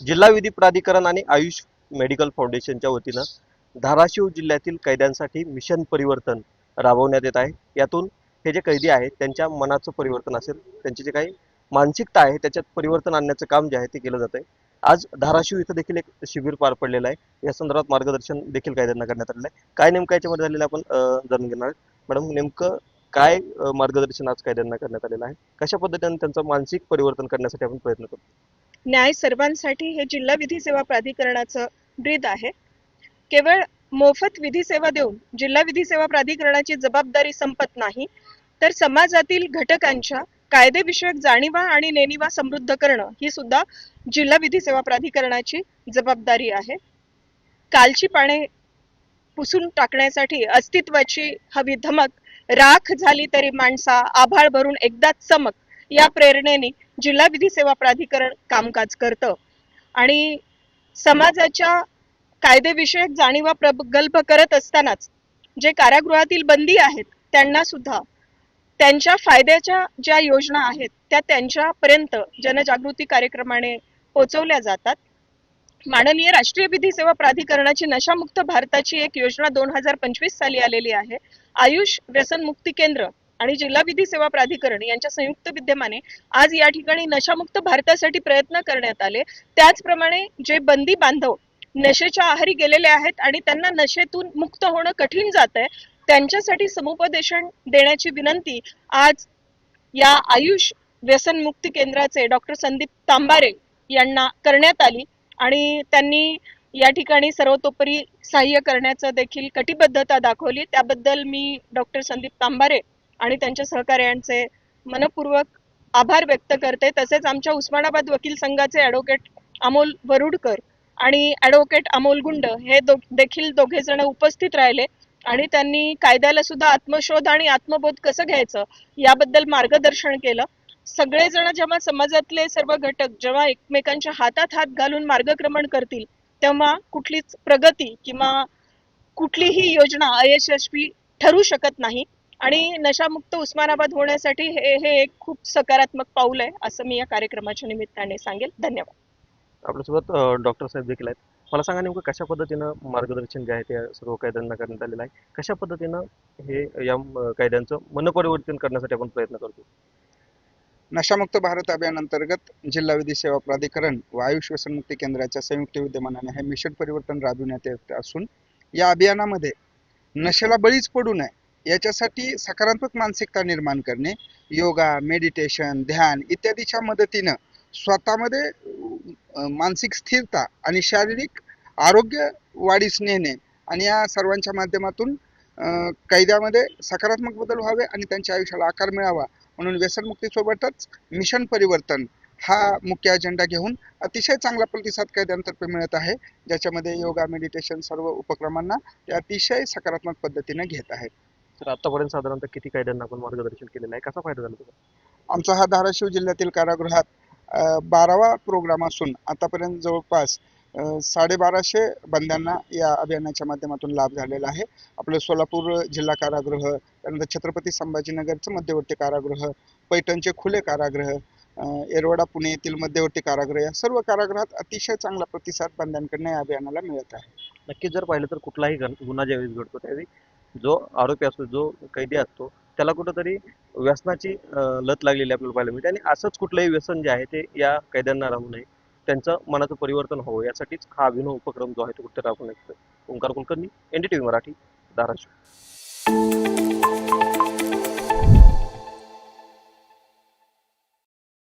जिल्हा विधी प्राधिकरण आणि आयुष मेडिकल फाउंडेशनच्या वतीनं धाराशिव जिल्ह्यातील कैद्यांसाठी मिशन परिवर्तन राबवण्यात येत आहे. यातून हे जे कैदी आहेत त्यांच्या मनाचं परिवर्तन असेल त्यांची जे काही मानसिकता आहे त्याच्यात परिवर्तन आणण्याचं काम जे आहे ते केलं जात आहे आज धाराशिव इथं देखील एक शिबिर पार पडलेलं आहे. या संदर्भात मार्गदर्शन देखील कैद्यांना करण्यात आलेलं आहे. काय नेमकं याच्यामध्ये झालेलं आपण जाणून घेणार मॅडम नेमकं काय मार्गदर्शन आज कैद्यांना करण्यात आलेलं आहे? कशा पद्धतीने त्यांचं मानसिक परिवर्तन करण्यासाठी आपण प्रयत्न करतो न्याय सर्वांसाठी हे जिल्हा विधी सेवा प्राधिकरणाचं ब्रीद आहे. केवळ मोफत विधी सेवा देऊन जिल्हा विधी सेवा प्राधिकरणाची जबाबदारी संपत नाही तर समाजातील घटकांच्या कायदेविषयक जाणीवा आणि नेणीवा समृद्ध करणं ही सुद्धा जिल्हा विधी सेवा प्राधिकरणाची जबाबदारी आहे. कालची पाने पुसून टाकण्यासाठी अस्तित्वाची हवी धमक राख झाली तरी माणसा आभाळ भरून एकदाच चमक या प्रेरणेने जिल्हा विधी सेवा प्राधिकरण कामकाज करतं. आणि समाजाच्या कायदेविषयक जाणीवा प्रगल्भ करत असतानाच जे कारागृहातील बंदी आहेत त्यांना सुद्धा त्यांच्या फायद्याच्या ज्या योजना आहेत त्या त्यांच्यापर्यंत जनजागृती कार्यक्रमाने पोहोचवल्या जातात. माननीय राष्ट्रीय विधी सेवा प्राधिकरणाची नशामुक्त भारताची एक योजना दोन हजार पंचवीस साली आलेली आहे. आयुष व्यसनमुक्ती केंद्र आणि जिल्हा विधी सेवा प्राधिकरण यांच्या संयुक्त विद्यमाने आज या ठिकाणी नशामुक्त भारतासाठी प्रयत्न करण्यात आले. त्याचप्रमाणे जे बंदी बांधव नशेच्या आहारी गेलेले आहेत आणि त्यांना नशेतून मुक्त होणं कठीण जात आहे त्यांच्यासाठी समुपदेशन देण्याची विनंती आज या आयुष व्यसनमुक्ती केंद्राचे डॉक्टर संदीप तांबारे यांना करण्यात आली आणि त्यांनी या ठिकाणी सर्वतोपरी सहाय्य करण्याचं देखील कटिबद्धता दाखवली. त्याबद्दल मी डॉक्टर संदीप तांबारे आणि त्यांच्या सहकार्यांचे मनपूर्वक आभार व्यक्त करते. तसेच आमच्या उस्मानाबाद वकील संघाचे ॲडव्होकेट अमोल वरुडकर आणि ॲडव्होकेट अमोल गुंड हे दो देखील दोघे जण उपस्थित राहिले आणि त्यांनी कायद्याला सुद्धा आत्मशोध आणि आत्मबोध कसं घ्यायचं याबद्दल मार्गदर्शन केलं. सगळेजण जेव्हा समाजातले सर्व घटक जेव्हा एकमेकांच्या हातात हात घालून मार्गक्रमण करतील तेव्हा कुठलीच प्रगती किंवा कुठलीही योजना अयशस्वी ठरू शकत नाही. आणि नशामुक्त उस्मानाबाद होण्यासाठी हे हे एक खूप सकारात्मक पाऊल आहे असं मी या कार्यक्रमाच्या निमित्ताने सांगेल. धन्यवाद. आपल्यासोबत डॉक्टर साहेब देखील आहेत. मला सांगा नेमकं कशा पद्धतीनं मार्गदर्शन जे आहे ते सर्व कायद्यांना करण्यात आलेलं आहे? कशा पद्धतीनं हे या कायद्यांचं मनपरिवर्तन करण्यासाठी आपण प्रयत्न करतो? नशामुक्त भारत अभियान अंतर्गत जिल्हा विधी सेवा प्राधिकरण व आयुष व्यसनमुक्ती केंद्राच्या संयुक्त विद्यमानाने हे मिशन परिवर्तन राबविण्यात येत असून या अभियानामध्ये नशेला बळीच पडू नये याच्यासाठी सकारात्मक मानसिकता निर्माण करणे योगा मेडिटेशन ध्यान इत्यादीच्या मदतीनं स्वतःमध्ये मानसिक स्थिरता आणि शारीरिक आरोग्य वाढीस नेणे आणि या सर्वांच्या माध्यमातून कैद्यामध्ये सकारात्मक बदल व्हावे आणि त्यांच्या आयुष्याला आकार मिळावा. म्हणून व्यसनमुक्तीसोबतच मिशन परिवर्तन हा मुख्य अजेंडा घेऊन अतिशय चांगला प्रतिसाद कैद्यांतर्फे मिळत आहे ज्याच्यामध्ये योगा मेडिटेशन सर्व उपक्रमांना ते अतिशय सकारात्मक पद्धतीने घेत आहेत. तर आतापर्यंत साधारणतः किती कायद्यांना आपण मार्गदर्शन केलेलं आहे? कसा फायदा झाला आमचा हा धाराशिव जिल्ह्यातील कारागृहात अ, बारावा प्रोग्राम असून आतापर्यंत जवळपास अ, साडेबाराशे बंद्यांना या अभियानाच्या माध्यमातून लाभ झालेला आहे. आपलं सोलापूर जिल्हा कारागृह त्यानंतर छत्रपती संभाजीनगरचं मध्यवर्ती कारागृह पैठणचे खुले कारागृह अ, येरवडा पुणे येथील मध्यवर्ती कारागृह या सर्व कारागृहात अतिशय चांगला प्रतिसाद बंद्यांकडनं या अभियानाला मिळत आहे. नक्कीच जर पाहिलं तर कुठलाही गण- गुन्हा ज्यावेळेस घडतो त्यावेळी जो आरोपी असतो जो कैदी असतो त्याला कुठंतरी व्यसनाची लत लागलेली आपल्याला पाहायला मिळते आणि असंच कुठलंही व्यसन जे आहे ते या कैद्यांना राहू नये त्यांचं मनाचं परिवर्तन व्हावं यासाठीच हा अभिनव उपक्रम जो आहे तो कुठे राबवण्यात येतोय. ओंकार कुलकर्णी एनडीटीव्ही मराठी धाराशिव